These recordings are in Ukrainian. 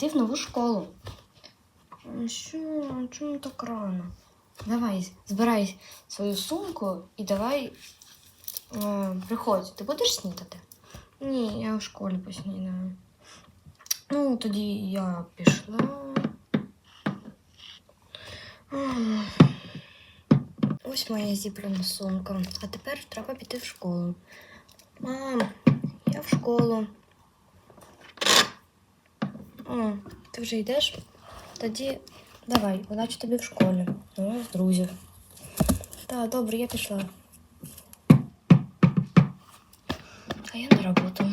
Піти в нову школу. Що? Чому так рано? Давай, збирай свою сумку і давай е, приходь. Ти будеш снідати? Ні, я в школі поснідаю. Ну, тоді я пішла. Ось моя зібрана сумка. А тепер треба піти в школу. Мам, я в школу. О, ти вже йдеш? Тоді давай, удачі тобі в школі. Ну, з друзів. Так, добре, я пішла. А я на роботу.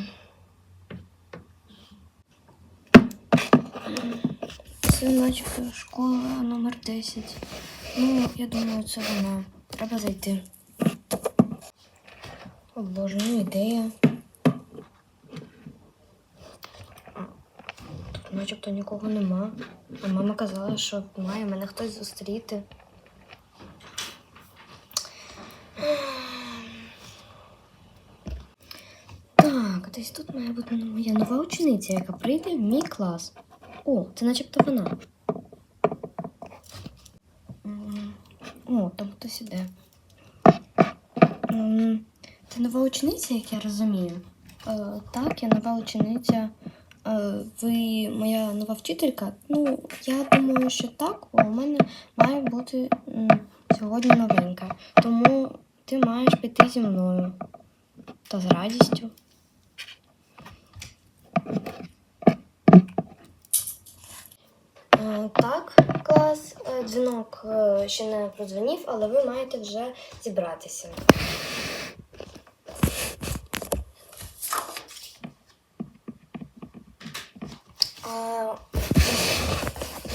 Це начебто школа номер 10. Ну, я думаю, це вона. Треба зайти. О боже, ну ідея. Тут начебто нікого нема. А мама казала, що має мене хтось зустріти. Так, десь тут має бути моя нова учениця, яка прийде в мій клас. О, це начебто вона. О, там хтось іде. Це нова учениця, як я розумію. Е, так, я нова учениця. Е, ви моя нова вчителька? Ну, я думаю, що так, бо у мене має бути сьогодні новенька. Тому ти маєш піти зі мною. Та з радістю. Е, Так, клас, Е, дзвінок ще не продзвонів, але ви маєте вже зібратися.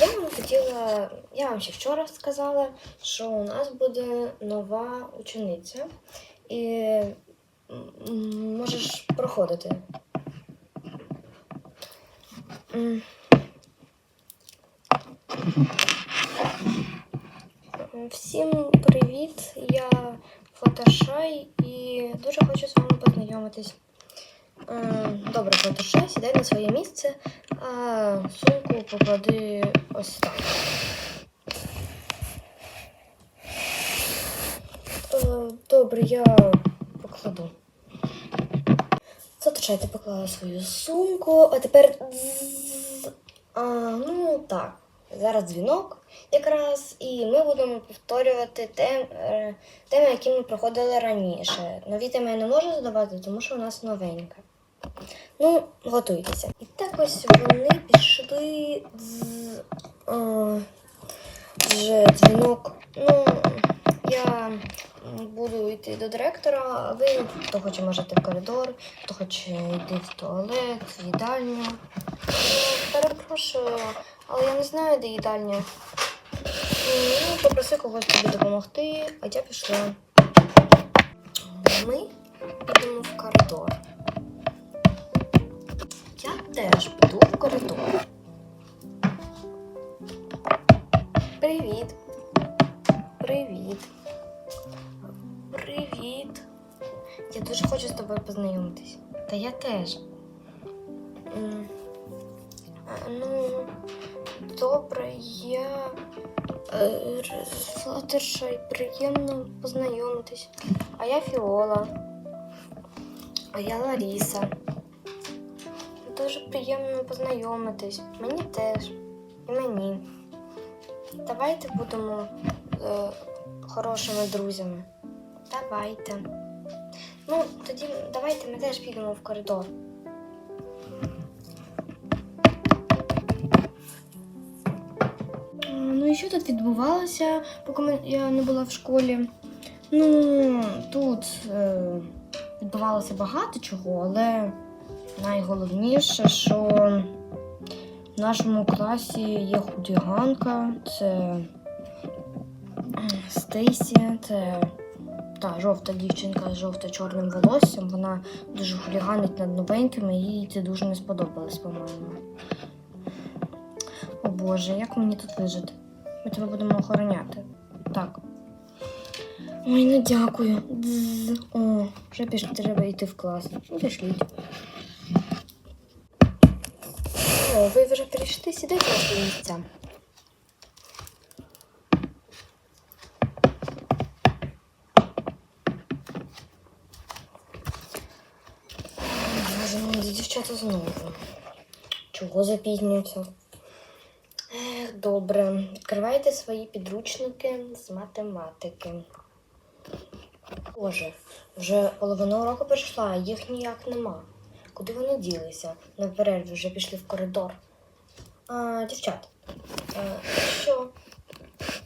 Я вам хотіла, я вам ще вчора сказала, що у нас буде нова учениця, і можеш проходити. Всім привіт! Я Флаттершай і дуже хочу з вами познайомитись. Е, Добре, Флаттершай, сідай на своє місце, а сумку поклади ось так. Е, Добре, я покладу. Флаттершай, ти поклала свою сумку, а тепер. А, ну так. Зараз дзвінок якраз, і ми будемо повторювати тем, е, теми, які ми проходили раніше. Нові теми я не можу задавати, тому що у нас новенька. Ну, готуйтеся. І так ось вони пішли з е, вже дзвінок. Ну, я буду йти до директора, а ви хто хоче можете в коридор, хто хоче йти в туалет, в їдальню. Перепрошую, але я не знаю, де їдальня. Ну, попроси когось тобі допомогти, а я пішла. Ми підемо в коридор. Теж піду в коридор. Привіт. Привіт. Привіт. Я дуже хочу з тобою познайомитись. Та я теж. Ну, добре, я е, Флаттершай, приємно познайомитись. А я Фіола. А я Ларіса. Дуже приємно познайомитись. Мені теж. І мені. Давайте будемо е, хорошими друзями. Давайте. Ну, тоді давайте ми теж підемо в коридор. Ну і що тут відбувалося, поки я не була в школі? Ну, тут е, відбувалося багато чого, але найголовніше, що в нашому класі є худіганка, це Стейсі, це та жовта дівчинка з жовто-чорним волоссям. Вона дуже хуліганить над новенькими, їй це дуже не сподобалось, по-моєму. О Боже, як мені тут вижити? Ми тебе будемо охороняти. Так. Ой, ну дякую. Дзз. О, вже піш... треба йти в клас. Ну, пішліть. Ви вже прийшли, сідайте на свої місця. Дівчата знову. Чого запізнюються? Ех, добре. Відкривайте свої підручники з математики. Боже, вже половина уроку пройшла, їх ніяк нема. Куди вони ділися? На перерві вже пішли в коридор. А, дівчат, а, що?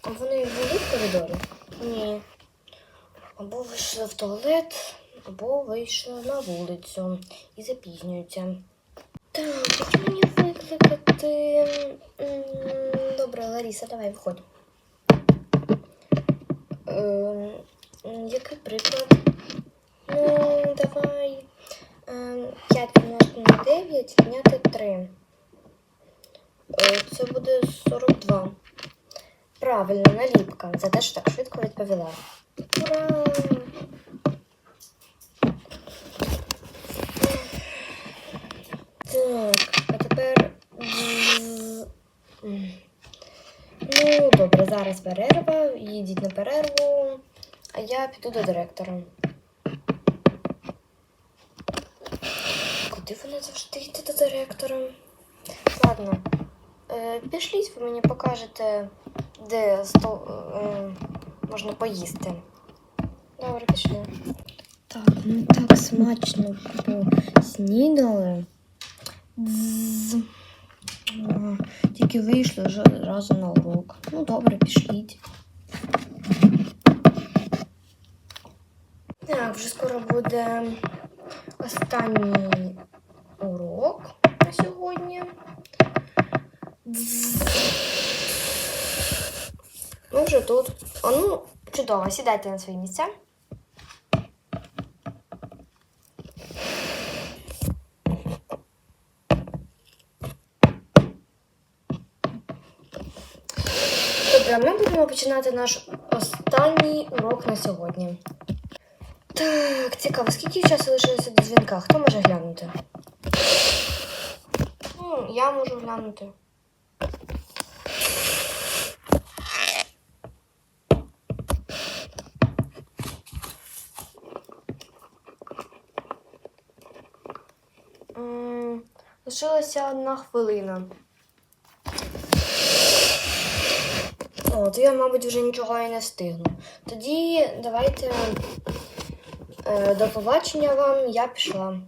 Вони були в коридорі? Ні. Або вийшли в туалет, або вийшли на вулицю і запізнюються. Так, як мені викликати. Добре, Ларіса, давай виходь. Ем, який приклад? Ну, давай. Ем, 5 помножити на 9 відняти 3. Е, Це буде 42. Правильно, наліпка. За те, що так швидко відповіла. Ура! Так, а тепер. Ну, добре, зараз перерва. Їдіть на перерву, а я піду до директора. Куди вона завжди йде до директора? Ладно. Е, пішліть, ви мені покажете, де стол, е, можна поїсти. Добре, пішли. Так, ну так смачно поснідали. Дзз. А, Тільки вийшли вже одразу на урок. Ну, добре, пішліть. Так, вже скоро буде останній урок на сьогодні. Ми вже тут. О, ну, чудово, сідайте на свої місця. Добре, ми будемо починати наш останній урок на сьогодні. Так, цікаво, скільки часу лишилося до дзвінка? Хто може глянути? Ну, я можу глянути. М, Лишилася одна хвилина. О, то я, мабуть, вже нічого і не встигну. Тоді давайте до побачення вам, я пішла.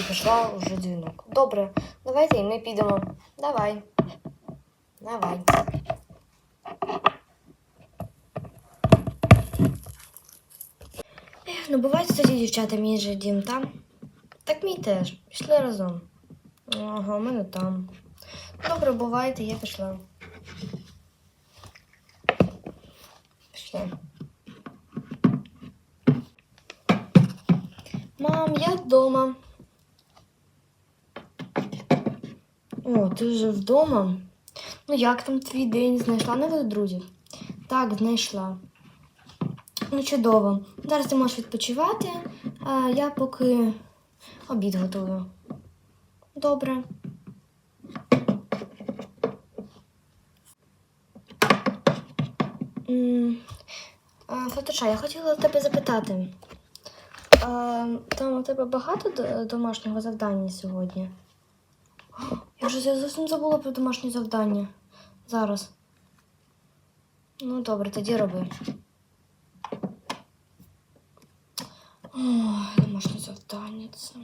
І пішла вже дзвінок. Добре, давайте і ми підемо. Давай. Давай. Ну бувайте тоді, дівчата, мій же дім там. Так мій теж. Пішли разом. Ага, у мене там. Добре, бувайте, я пішла. Пішла. Мам, я вдома. О, ти вже вдома? Ну як там твій день? Знайшла нових друзів? Так, знайшла. Ну, чудово. Зараз ти можеш відпочивати, а я поки обід готую. Добре. М, Фатуша, я хотіла тебе запитати. А, там у тебе багато домашнього завдання сьогодні? Я вже зовсім забула про домашнє завдання. Зараз. Ну, добре, тоді роби. Ой, домашнє завдання це.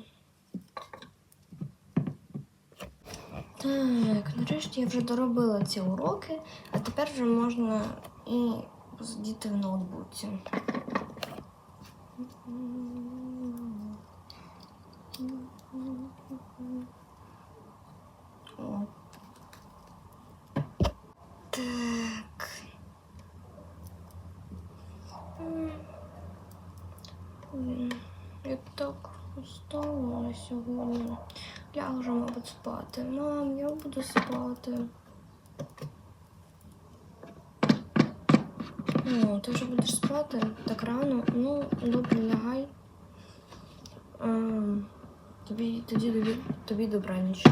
Так, нарешті я вже доробила ці уроки, а тепер вже можна і сидіти в ноутбуці. О. Так. Я так устала сьогодні. Я вже, мабуть, спати. Мам, я буду спати. Ну, ти вже будеш спати так рано. Ну, добре, лягай. Тобі тоді тобі, тобі добраніч.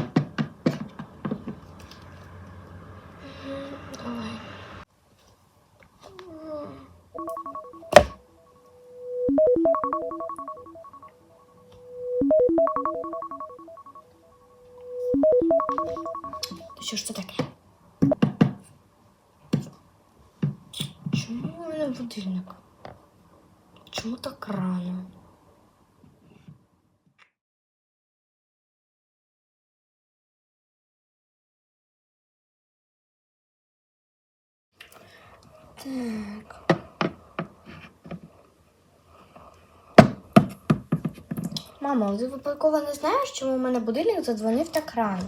Мамо, ти випадково не знаєш, чому у мене будильник задзвонив так рано?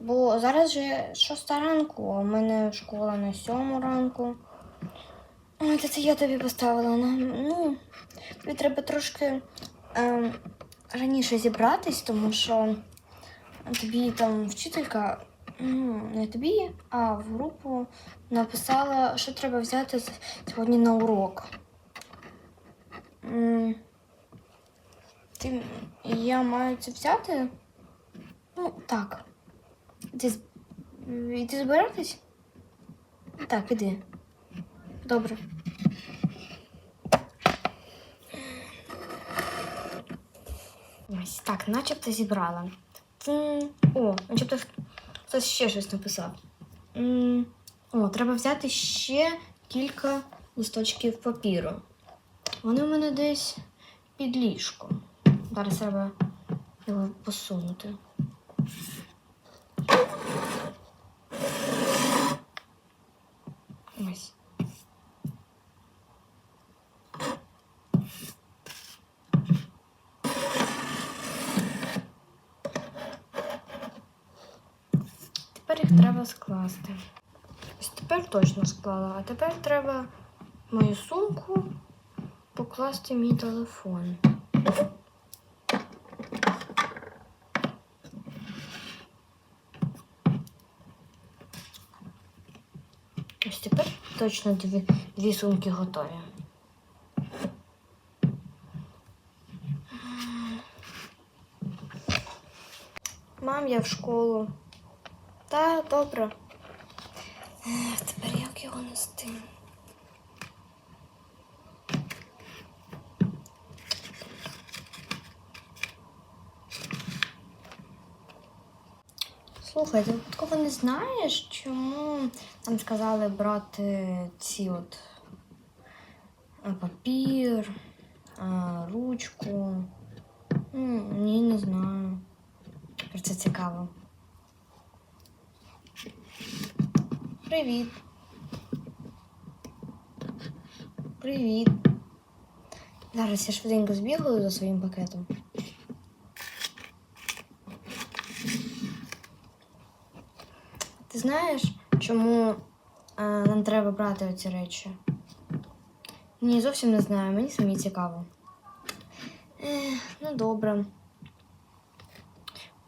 Бо зараз же шоста ранку, а у мене школа на сьому ранку. Ой, та це я тобі поставила. Ну, тобі треба трошки ем, раніше зібратись, тому що тобі там вчителька, ну, не тобі, а в групу написала, що треба взяти сьогодні на урок. Ти, я маю це взяти? Ну, так. Ти, іди збиратись? Так, іди. Добре. Ось так, начебто зібрала. О, начебто хтось ще щось написав. О, треба взяти ще кілька листочків папіру. Вони у мене десь під ліжком. Зараз треба його посунути. Ось. Тепер їх треба скласти. Ось тепер точно склала, а тепер треба мою сумку покласти мій телефон. Точно дві, дві сумки готові. Мам, я в школу. Та, добре. Ех, Тепер як його нести? Слухай, ти випадково не знаєш, чому нам сказали брати ці от папір, ручку? Ні, не знаю. Про це цікаво. Привіт. Привіт. Зараз я швиденько збігаю за своїм пакетом. Знаєш, чому е, нам треба брати оці речі? Ні, зовсім не знаю, мені самі цікаво. Ех, ну добре.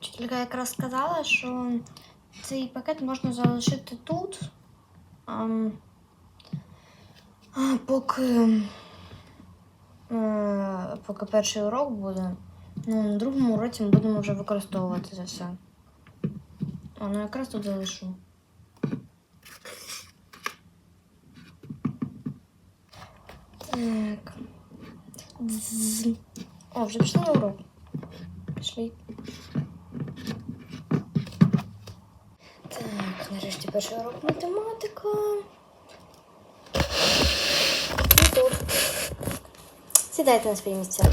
Вчителька якраз сказала, що цей пакет можна залишити тут, ам, а, поки, е, поки перший урок буде. Ну, на другому уроці ми будемо вже використовувати це все. А, ну якраз тут залишу. Так. О, вже пішли на урок. Пішли. Так, нарешті перший урок математика. Тут. Сідайте на свої місця.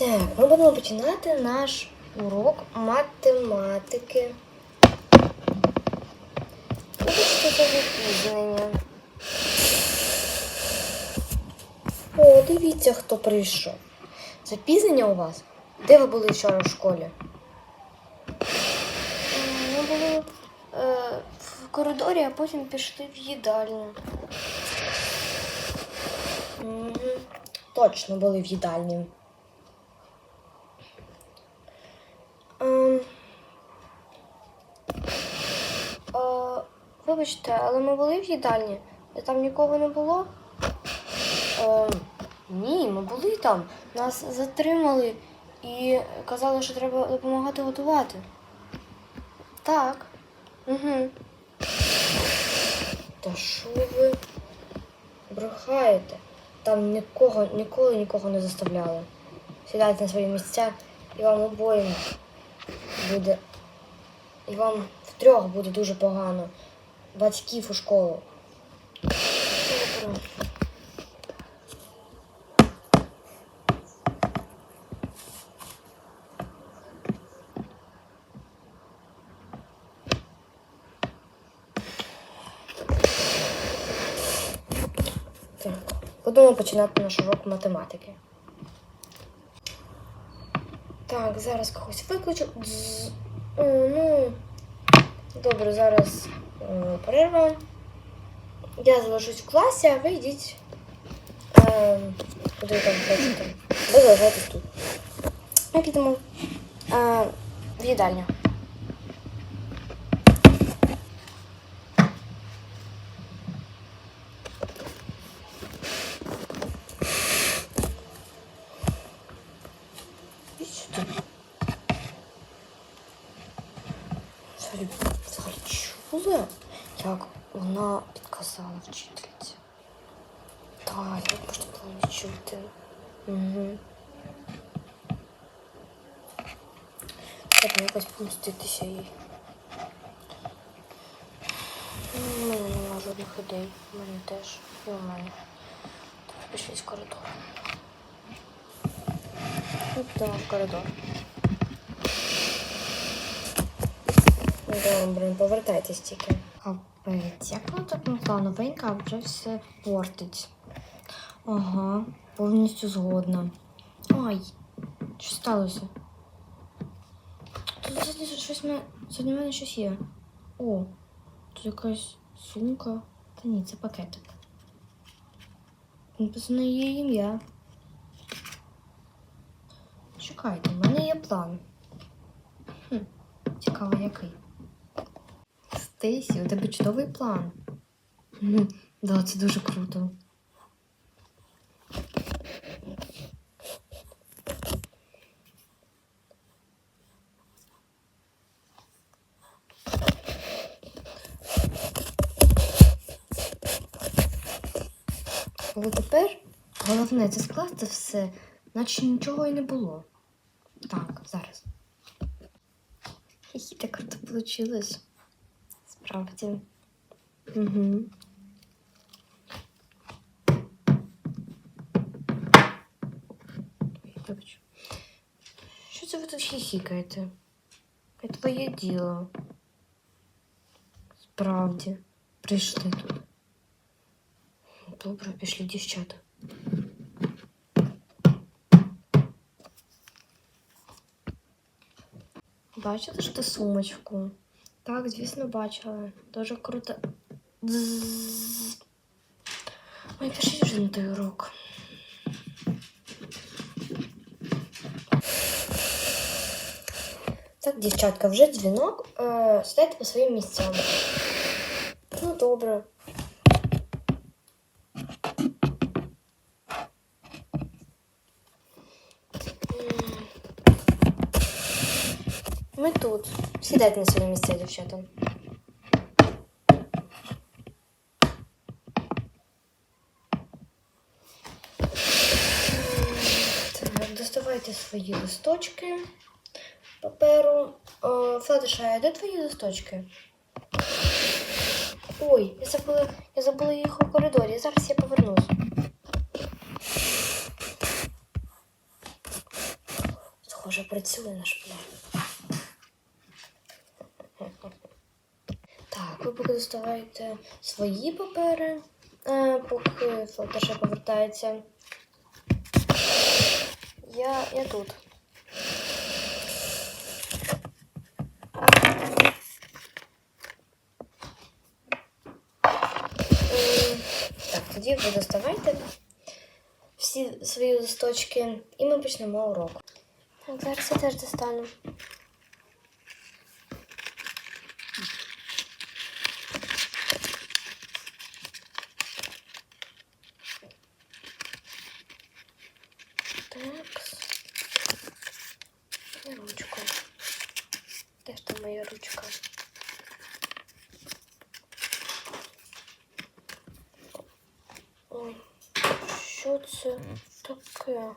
Так, ми будемо починати наш урок математики. За запізнення. О, дивіться, хто прийшов. Запізнення у вас? Де ви були вчора в школі? Ми були е, в коридорі, а потім пішли в їдальню. Точно були в їдальні. Ем, вибачте, але ми були в їдальні, там нікого не було. Е, ні, ми були там. Нас затримали і казали, що треба допомагати готувати. Так. Угу. Та що ви брехаєте? Там нікого, ніколи нікого не заставляли. Сідайте на свої місця і вам обоїм буде. І вам втрьох буде дуже погано. Батьків у школу. Так, будемо починати наш урок математики. Так, зараз когось викличу. Дз. О, ну. Добре, зараз е, перерва. Я залишусь в класі, а ви йдіть. Е, куди ви там хочете? Ви залишайтесь тут. Ми підемо е, в їдальню. І сюди. Взагалі, взагалі чули, як вона підказала вчительці. Так, як можна було не чути. Угу. Треба якось помститися їй. У мене немає жодних ідей. У мене теж. І у мене. Так, пішли з коридору. Ну, в коридор. Добре, повертайтесь тільки. Капець, як вона так могла новенька, а вже все портить. Ага, повністю згодна. Ай, що сталося? Тут сьогодні щось мене. Сьогодні в мене щось є. О, тут якась сумка. Та ні, це пакетик. Написано її ім'я. Чекайте, в мене є план. Хм, цікаво, який. Стейсі, у тебе чудовий план. Хм, да, це дуже круто. Але тепер головне це скласти все, наче нічого і не було. Так, зараз. Хі-хі, так круто вийшло. Справді. Угу. Вибач. Що це ви тут хіхікаєте? Це твоє діло. Справді. Прийшли тут. Добре, пішли дівчата. Бачите ж ти сумочку? Так, звісно, бачила. Дуже круто. Дзззз. Ой, пишіть вже на той урок. Так, дівчатка, вже дзвінок. Е, сідайте по своїм місцям. Ну, добре. М. Ми тут. Сідайте на свої місця, дівчата. Доставайте свої листочки паперу. О, Флатиша, де твої листочки? Ой, я забула, я забула їх у коридорі. Зараз я повернусь. Схоже, працює наш план. Так, ви поки доставаєте свої папери, е, поки Флатиша повертається. Я, я тут. Так, тоді ви доставайте всі свої листочки, і ми почнемо урок. Так, зараз я теж достану. моя ручка. Ой, що це таке?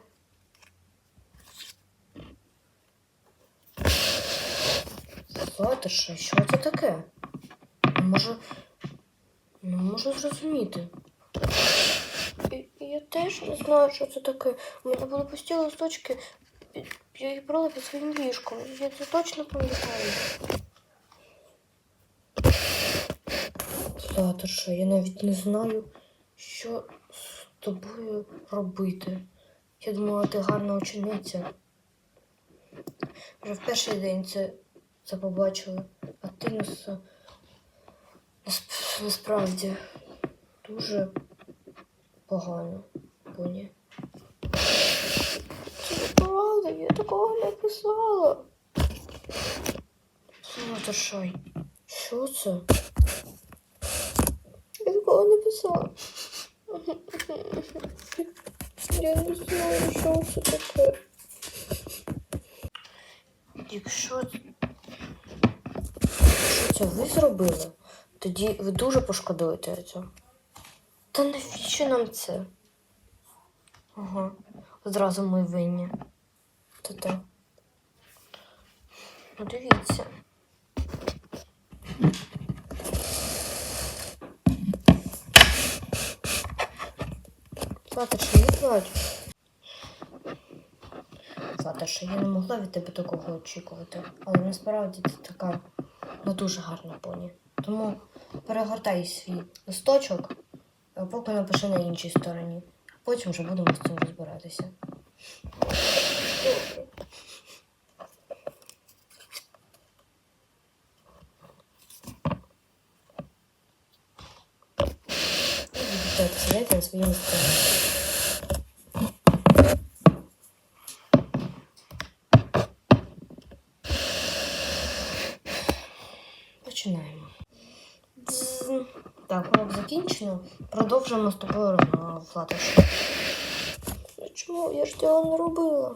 Латише, що це таке? Не можу. Не можу зрозуміти. Я теж не знаю, що це таке. У мене були пусті листочки. Я їх брала під своїм ліжком. Я це точно пам'ятаю. Латише, я навіть не знаю, що з тобою робити. Я думала, ти гарна учениця. Вже в перший день це, це побачила, а ти нас, насправді дуже погано, Поні. Це неправда, я такого не писала. Слухай, що це? Я такого не писала. Я не знаю, що це таке. Якщо це ви зробили, тоді ви дуже пошкодуєте цього. Та навіщо нам це? Ага, одразу ми винні. Та-та. Ну, дивіться. Златаша, не плач. Златаша, я не могла від тебе такого очікувати, але насправді ти така не дуже гарна поні. Тому перегортай свій листочок, поки напиши на іншій стороні. Потім вже будемо з цим розбиратися. Так, сідайте на свої місця. Починаємо. Дзз. Так, урок закінчено. Продовжуємо з тобою розмову, Флатиш. Чому? Я ж цього не робила.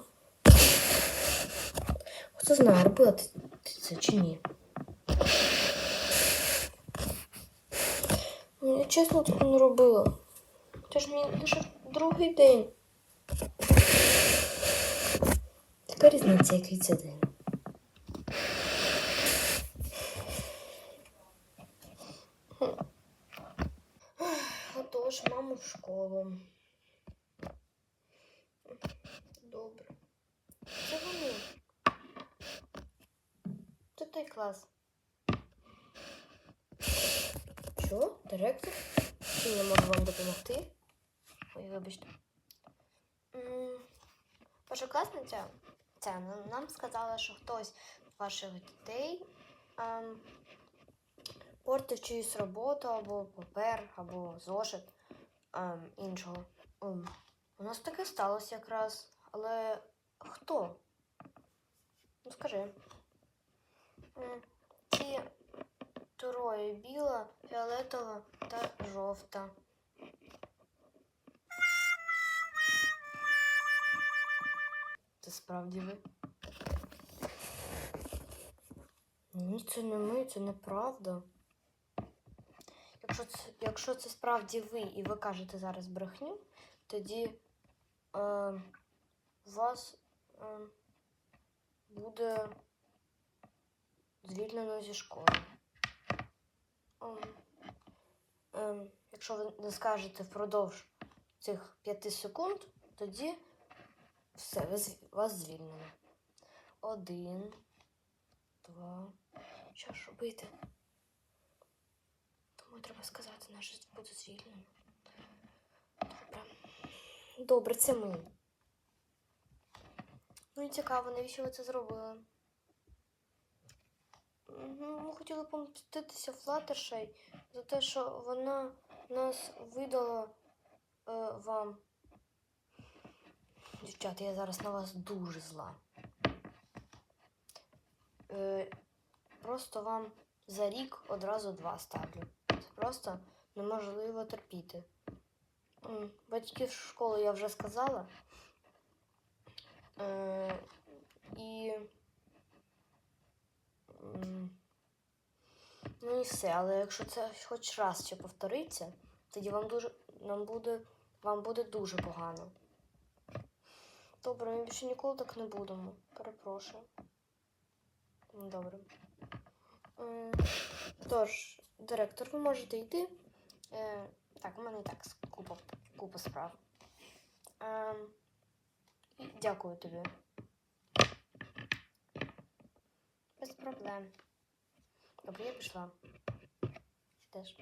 Хто знає, робила ти, це чи ні? Ну, я чесно цього не робила. Це ж мій лише другий день. Яка різниця, який це день? Отож, маму в школу. Добре. Це вони. Той клас. Що? Директор? Чи я можу вам допомогти? Ой, вибачте. М, Ваша класниця це нам сказала, що хтось з ваших дітей ем, портив чиюсь роботу або папер, або зошит ем, іншого. Ем, у нас таке сталося якраз. Але хто? Ну скажи. Ці троє біла, фіолетова та жовта. Це справді ви? Ні, це не ми, це неправда. Якщо це, якщо це справді ви і ви кажете зараз брехню, тоді е, вас е, буде звільнено зі школи. Ем, ем, якщо ви не скажете впродовж цих п'яти секунд, тоді все, вас звільнено. Один, два. Що ж робити? Думаю, треба сказати, наше буде звільнено. Добре. Добре, це ми. Ну і цікаво, навіщо ви це зробили? Ну, ми хотіли помститися Флаттершей за те, що вона нас видала е, вам. Дівчата, я зараз на вас дуже зла. Е, просто вам за рік одразу два ставлю. Це просто неможливо терпіти. Батьків школи я вже сказала. Е, і Ну і все, але якщо це хоч раз ще повториться, тоді вам дуже нам буде вам буде дуже погано. Добре, ми більше ніколи так не будемо. Перепрошую. Ну, Добре. Тож, директор, ви можете йти. Е, так, у мене і так купа, купа справ. Е, дякую тобі. Без проблем. Добре, я пішла. Теж.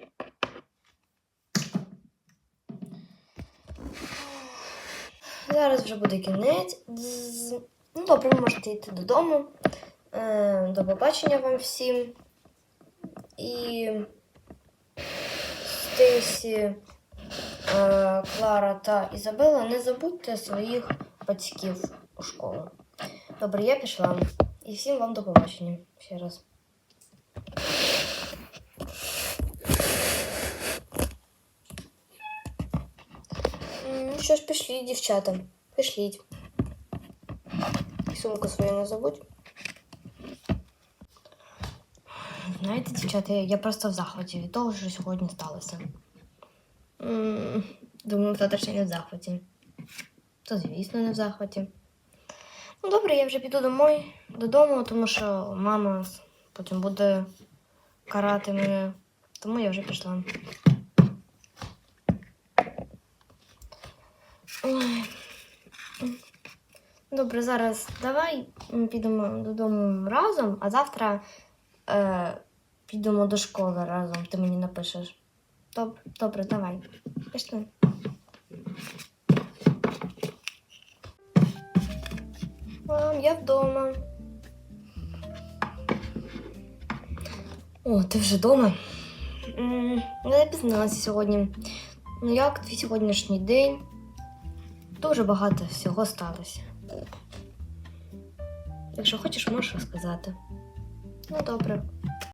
Зараз вже буде кінець. Ну, добре, ви можете йти додому. Е, До побачення вам всім. І Стейсі, е, Клара та Ізабела, не забудьте своїх батьків у школу. Добре, я пішла. І всім вам до побачення ще раз. Ну що ж, пішліть, дівчата. Пішліть. І Сумку свою не забудь. Знаєте, дівчата, я, просто в захваті від того, що сьогодні сталося. Думаю, завтра ще не в захваті. То, звісно, не в захваті. Ну, добре, я вже піду домой, додому, тому що мама потім буде карати мене. Тому я вже пішла. Ой. Добре, зараз давай підемо додому разом, а завтра е, підемо до школи разом. Ти мені напишеш. Добре, добре, давай. Пішли. Мам, я вдома. О, ти вже вдома? М, Я пізналася сьогодні. Ну як твій сьогоднішній день? Дуже багато всього сталося. Якщо хочеш, можеш розказати. Ну, добре.